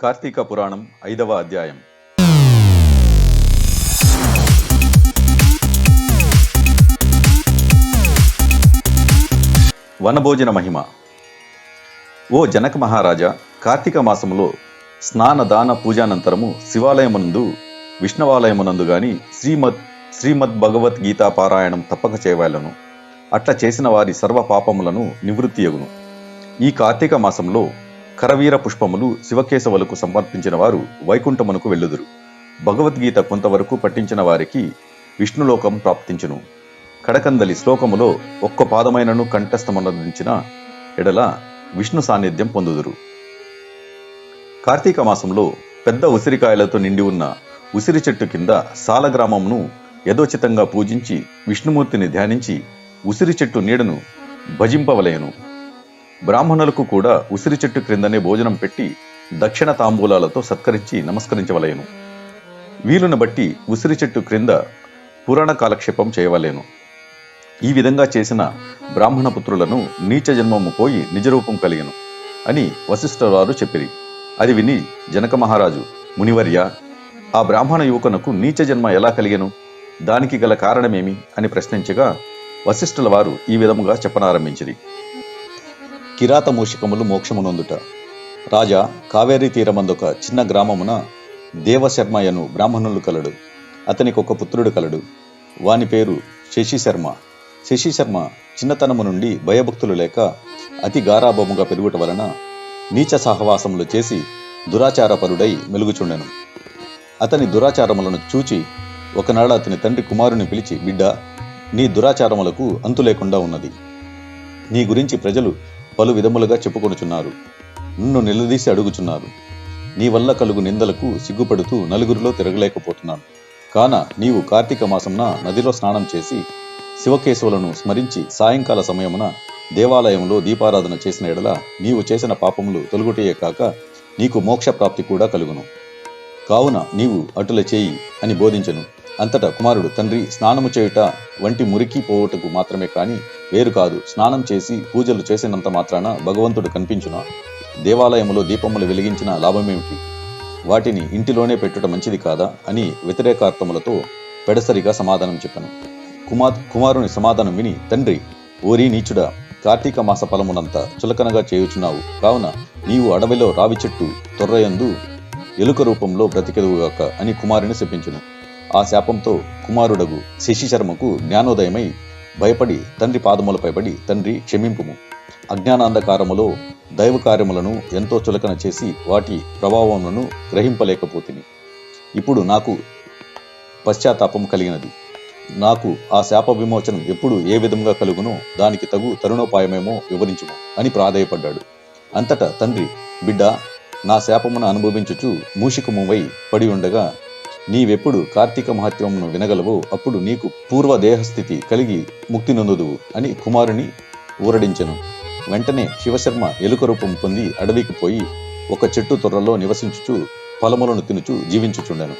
కార్తీక పురాణం ఐదవ అధ్యాయం. వనభోజన మహిమ. ఓ జనక మహారాజా కార్తీక మాసములో స్నాన దాన పూజానంతరము శివాలయమునందు విష్ణవాలయమునందు గాని శ్రీమద్ శ్రీమద్ భగవద్గీత పారాయణం తప్పక చేయవలను అట్లా చేసిన వారి సర్వ పాపములను నివృత్తియగును ఈ కార్తీక మాసంలో కరవీర పుష్పములు శివకేశవులకు సమర్పించిన వారు వైకుంఠమునకు వెళ్ళుదురు. భగవద్గీత కొంతవరకు పట్టించిన వారికి విష్ణులోకం ప్రాప్తించును. కడకందలి శ్లోకములో ఒక్క పాదమైనను కంఠస్థమనందించిన ఎడల విష్ణు సాన్నిధ్యం పొందుదురు. కార్తీక మాసంలో పెద్ద ఉసిరికాయలతో నిండి ఉన్న ఉసిరి చెట్టు కింద సాలగ్రామమును యథోచితంగా పూజించి విష్ణుమూర్తిని ధ్యానించి ఉసిరి చెట్టు నీడను భజింపవలయను బ్రాహ్మణులకు కూడా ఉసిరి చెట్టు క్రిందనే భోజనం పెట్టి దక్షిణ తాంబూలాలతో సత్కరించి నమస్కరించవలయను వీలును బట్టి ఉసిరి చెట్టు క్రింద పురాణ కాలక్షేపం చేయవలేను. ఈ విధంగా చేసిన బ్రాహ్మణ పుత్రులను నీచ జన్మము పోయి నిజరూపం కలిగను అని వశిష్ఠవారు చెప్పిరి. అది విని జనక మహారాజు మునివర్య ఆ బ్రాహ్మణ యువకునకు నీచ జన్మ ఎలా కలిగెను? దానికి గల కారణమేమి? అని ప్రశ్నించగా వశిష్ఠుల వారు ఈ విధముగా చెప్పనారంభించిరి. కిరాత మూషికములు మోక్షమునందుట. రాజా కావేరీ తీరమందొక చిన్న గ్రామమున దేవశర్మయను బ్రాహ్మణులు కలడు. అతనికి ఒక పుత్రుడు కలడు. వాని పేరు శశిశర్మ. శశిశర్మ చిన్నతనము నుండి భయభక్తులు లేక అతి గారాభముగా పెరుగుట వలన నీచ సహవాసములు చేసి దురాచారపరుడై మెలుగుచుండెను. అతని దురాచారములను చూచి ఒకనాడు అతని తండ్రి కుమారుని పిలిచి బిడ్డ నీ దురాచారములకు అంతు లేకుండా ఉన్నది. నీ గురించి ప్రజలు పలు విధములుగా చెప్పుకొనుచున్నారు. నిన్ను నిలదీసి అడుగుచున్నారు. నీ వల్ల కలుగు నిందలకు సిగ్గుపడుతూ నలుగురిలో తిరగలేకపోతున్నాను. కాన నీవు కార్తీక మాసంన నదిలో స్నానం చేసి శివకేశవులను స్మరించి సాయంకాల సమయమున దేవాలయంలో దీపారాధన చేసిన ఎడల నీవు చేసిన పాపములు తొలగుటయే కాక నీకు మోక్ష ప్రాప్తి కూడా కలుగును. కావున నీవు అటుల చేయి అని బోధించను. అంతటా కుమారుడు తండ్రి స్నానము చేయుట వంటి మురికి పోవుటకు మాత్రమే కాని వేరు కాదు. స్నానం చేసి పూజలు చేసినంత మాత్రాన భగవంతుడు కనిపించున. దేవాలయములో దీపములు వెలిగించిన లాభమేమిటి? వాటిని ఇంటిలోనే పెట్టుట మంచిది కాదా అని వ్యతిరేకార్థములతో పెడసరిగా సమాధానం చెప్పాను. కుమార్ కుమారుని సమాధానం విని తండ్రి ఓరి నీచుడా కార్తీక మాస ఫలమునంత చులకనగా చేయుచున్నావు. కావున నీవు అడవిలో రావి చెట్టు తొర్రయందు ఎలుక రూపంలో బ్రతికెదువుగాక అని కుమారుని శపించును. ఆ శాపంతో కుమారుడగు శశిశర్మకు జ్ఞానోదయమై భయపడి తండ్రి పాదములపై పడి తండ్రి క్షమింపుము. అజ్ఞానాంధకారములో దైవ కార్యములను ఎంతో చులకన చేసి వాటి ప్రభావములను గ్రహింపలేకపోతిని. ఇప్పుడు నాకు పశ్చాత్తాపం కలిగినది. నాకు ఆ శాప విమోచనం ఎప్పుడు ఏ విధంగా కలుగునో దానికి తగు తరుణోపాయమేమో వివరించుము అని ప్రాధేయపడ్డాడు. అంతటా తండ్రి బిడ్డ నా శాపమును అనుభవించుచు మూషికమువై పడి ఉండగా నీవెప్పుడు కార్తీక మహత్యమును వినగలవో అప్పుడు నీకు పూర్వ దేహస్థితి కలిగి ముక్తి నొందుదువు అని కుమారుని ఊరడించెను. వెంటనే శివశర్మ ఎలుక రూపం పొంది అడవికి పోయి ఒక చెట్టు తొర్రలో నివసించుచు ఫలములను తినుచు జీవించుచుండెను.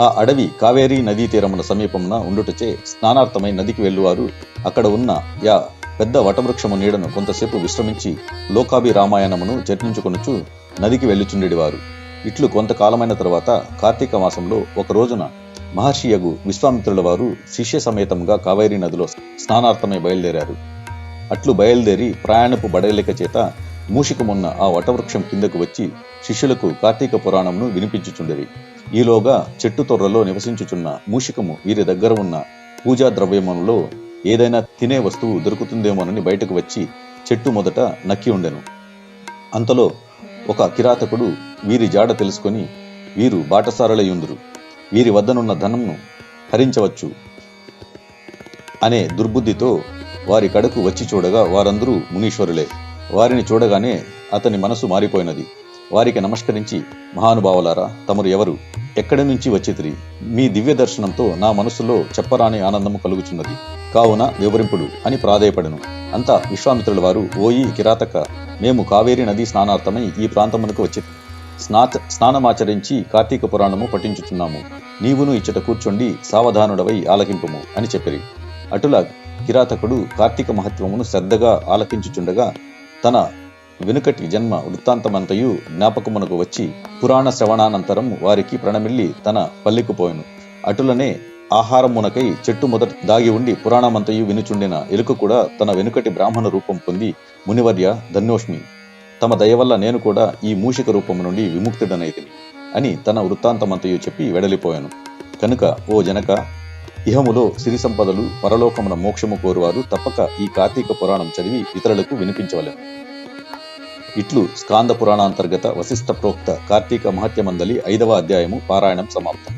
ఆ అడవి కావేరీ నదీ తీరమున సమీపమున ఉండుటచే స్నానార్థమై నదికి వెళ్ళువారు అక్కడ ఉన్న యా పెద్ద వటవృక్షము నీడను కొంతసేపు విశ్రమించి లోకాభి రామాయణమును చర్చించుకొనుచు నదికి వెళ్ళుచుండేవారు ఇట్లు కొంతకాలమైన తర్వాత కార్తీక మాసంలో ఒక రోజున మహర్షియగు విశ్వామిత్రుల వారు శిష్య సమేతంగా కావేరీ నదిలో స్నానార్థమై బయలుదేరారు. అట్లు బయలుదేరి ప్రయాణపు బడలిక చేత మూషికమున్న ఆ వటవృక్షం కిందకు వచ్చి శిష్యులకు కార్తీక పురాణంను వినిపించుచుండేవి ఈలోగా చెట్టు తొర్రలో నివసించుచున్న మూషికము వీరి దగ్గర ఉన్న పూజా ద్రవ్యములలో ఏదైనా తినే వస్తువు దొరుకుతుందేమోనని బయటకు వచ్చి చెట్టు మొదట నక్కి ఉండెను. అంతలో ఒక కిరాతకుడు వీరి జాడ తెలుసుకొని వీరు బాటసారులయ్యుందురు. వీరి వద్దనున్న ధనంను హరించవచ్చు అనే దుర్బుద్ధితో వారి కడకు వచ్చి చూడగా వారందరూ మునీశ్వరులే. వారిని చూడగానే అతని మనసు మారిపోయినది. వారికి నమస్కరించి మహానుభావులారా తమరు ఎవరు? ఎక్కడి నుంచి వచ్చితిరి? మీ దివ్య దర్శనంతో నా మనసులో చెప్పరాని ఆనందము కలుగుచున్నది. కావున వివరింపుడు అని ప్రాధేయపడెను. అంతా విశ్వామిత్రుల వారు ఓయి కిరాతక మేము కావేరీ నది స్నానార్థమై ఈ ప్రాంతమునకు వచ్చి స్నాత స్నానమాచరించి కార్తీక పురాణము పఠించుచున్నాము. నీవును ఇచ్చట కూర్చొండి సావధానుడవై ఆలకింపుము అని చెప్పిరి. అటులా కిరాతకుడు కార్తీక మహత్వమును శ్రద్ధగా ఆలకించుచుండగా తన వెనుకటి జన్మ వృత్తాంతమంతయు జ్ఞాపకమునకు వచ్చి పురాణ శ్రవణానంతరం వారికి ప్రణమిల్లి తన పల్లెకుపోయెను అటులనే ఆహారమునకై చెట్టు మొదట దాగి ఉండి పురాణమంతయు వినుచుండిన ఎలుక కూడా తన వెనుకటి బ్రాహ్మణ రూపం పొంది మునివర్య ధన్యోష్మి తమ దయ వల్ల నేను కూడా ఈ మూషిక రూపము నుండి విముక్తుడనైతిని అని తన వృత్తాంతమంతయు చెప్పి వెడలిపోయాను. కనుక ఓ జనక ఇహములో సిరి సంపదలు పరలోకమున మోక్షము కోరువారు తప్పక ఈ కార్తీక పురాణం చదివి ఇతరులకు వినిపించవలెను. ఇట్లు స్కాంద పురాణాంతర్గత వశిష్ఠ ప్రోక్త కార్తీక మహత్యమందలి ఐదవ అధ్యాయము పారాయణం సమాప్తం.